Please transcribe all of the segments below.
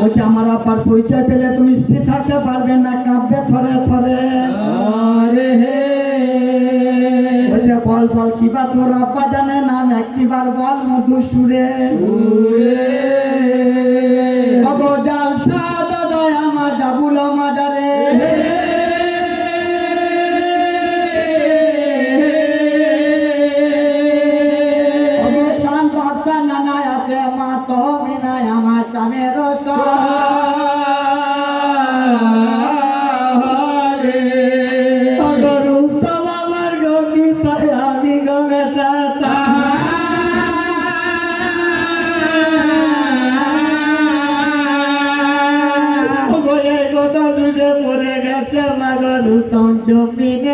বলছে আমার আপার পরিচয় পেলে তুমি স্থির থাকতে পারবে না কাঁপবে থরে থরে। আরে হে। বলছে বল বল কিবা তোর আব্বা জানে? নাম একটিবার বল মধু সুরে।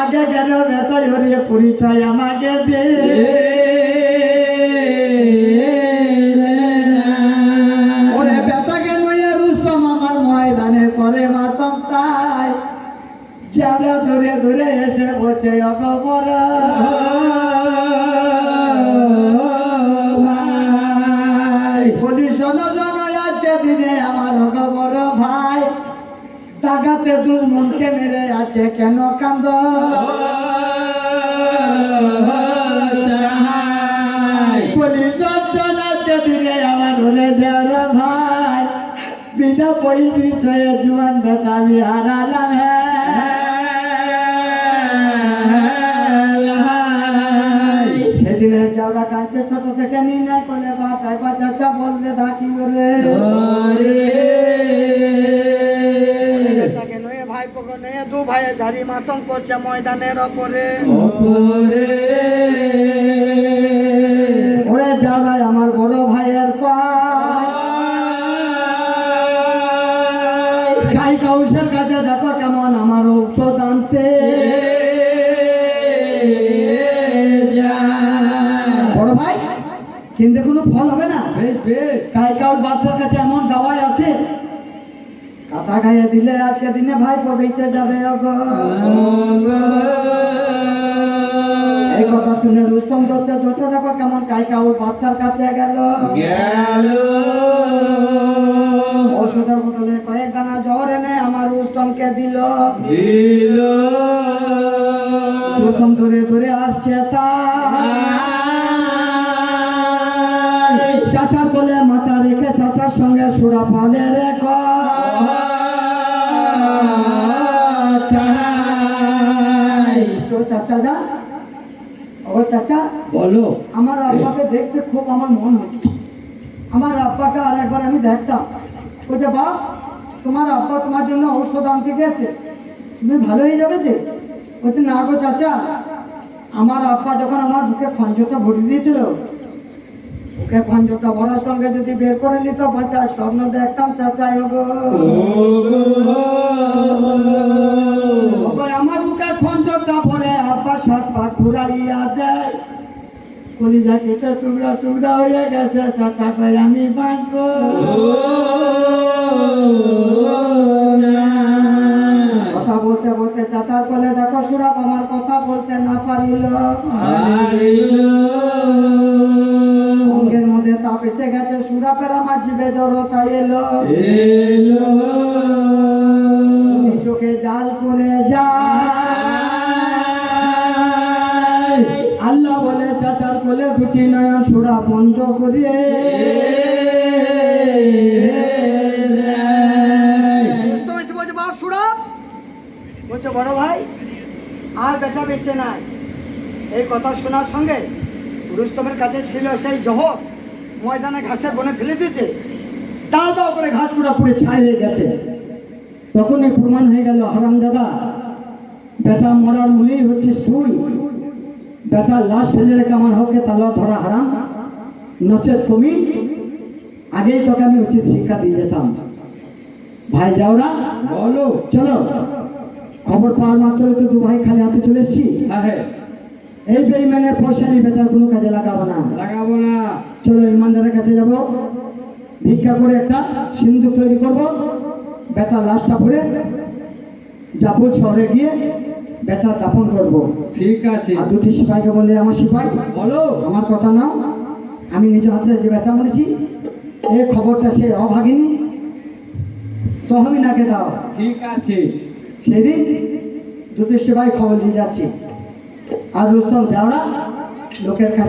আগে যেন বেটা হরিয়ে পরিচয় আমাকে দে। ওরে বেটাকে লইয়ে রুস্তম আমার ময়দানে করে মাতম তাই। যারা ধরে ধরে এসে বসে অগবর টাকাতে দুর্মনকে মেরে আছে কেন কান্দ? বলি ভাই। আমি হারালাম সেদিনের চাওড়া কাছে ছোট থেকে নির্ণয় করলে বা চাচা বললে ধাকি বলে? নয়ে দু ভাইয়ে ঝাড়ি মাতম করছে ময়দানের ওপরে। ওরে জায়গায় আমার বড় ভাইয়ের গাই কাউসের কাছে দেখো কেমন আমার ঔষধ আনতে। বড় ভাই কিন্তু কোনো ফল হবে না? গাই কাউর বাচ্চার কাছে এমন দাওয়াই আছে? কাটা খাইয়ে দিলে আজকে দিনে ভাই বেঁচে যাবে এই কথা শুনে রুস্তম দত্ত দত্ত দেখো কেমন গাই কাউর বাচ্চার কাছে গেল। ওষুধের বদলে কয়েক দানা জ্বর এনে আমার রুস্তমকে দিল। রুস্তম ধরে ধরে আসছে তাই চাচা বলে মাথা রেখে চাচার সঙ্গে সুরা পালে রেখ চাচা যা। ও চাচা বলো। আমার আব্বাকে দেখতে খুব আমার মন হচ্ছে। আমার আব্বাকে আর একবার আমি দেখতাম। বাপ তোমার আব্বা তোমার জন্য ঔষধ আনতে গেছে। তুমি ভালো হয়ে যাবে যে? বলছে না গো চাচা আমার আব্বা যখন আমার বুকে খঞ্জটা ভরে দিয়েছিল বুকে খঞ্জটা ভরার সঙ্গে যদি বের করে নিত বাচ্চা স্বপ্ন দেখতাম, চাচা গো। আমার বুকে খঞ্জটা ভরে আব্বা সাত পাক ঘুরাইয়া দেয়। কলিজা কেটে টুকরা টুকরা হয়ে গেছে, চাচা কই আমি বাঁচবো। কথা বলতে বলতে চাচার বলে দেখো সুরাব আমার কথা বলতে না পারিল। অঙ্গের এসে গেছে সুরাপের আমার জিভে জড়তা এলো। দুই চোখে জাল করে যায়। আল্লাহ বলে চাচার কোলে দুটি নয়ন সুরা বন্ধ করে। বলছে বাপ সুরা? বলছে বড় ভাই আর বেটা বেঁচে নাই। এই কথা শোনার সঙ্গে রুস্তমের কাছে ছিল সেই জহর। ময়দানে ঘাসের বনে ফেলে দিয়েছে। দাও দাও করে ঘাস পুরা পুড়ে ছাই হয়ে গেছে। তখনই প্রমাণ হয়ে গেল হারাম দাদা বেটা মরার মূলেই হচ্ছে তুই বেটার লাশ ফেলে রেখে আমার হকে তালা ধরা হারাম। নচেত তুমি আগেই তোকে আমি উচিত শিক্ষা দিয়ে যেতাম। ভাই যাওরা বলো। চলো। খবর পাওয়ার মাত্র তো দু ভাই খালি হাতে চলে এসছি। হ্যাঁ হ্যাঁ। এই বেইমানের পয়সা নিয়ে বেটার কোনো কাজে লাগাবো না। লাগাবো না। চলো ইমানদারের কাছে যাব। ভিক্ষা করে একটা সিন্ধু তৈরি করব। বেটা লাশটা ভরে জাপুর শহরে গিয়ে বেটা দাপন করব। ঠিক আছে। আর দুটি সিপাহীকে বললে আমার সিপাই বলো। আমার কথা নাও। আমি নিজ হাতে যে বেটা মরেছি এই খবরটা সে অভাগিনী। তহমিনাকে দাও। ঠিক আছে। সেদিন দুটি সিপাহী খবর নিয়ে যাচ্ছি। আর রুস্তম যাওয়া লোকের কাছে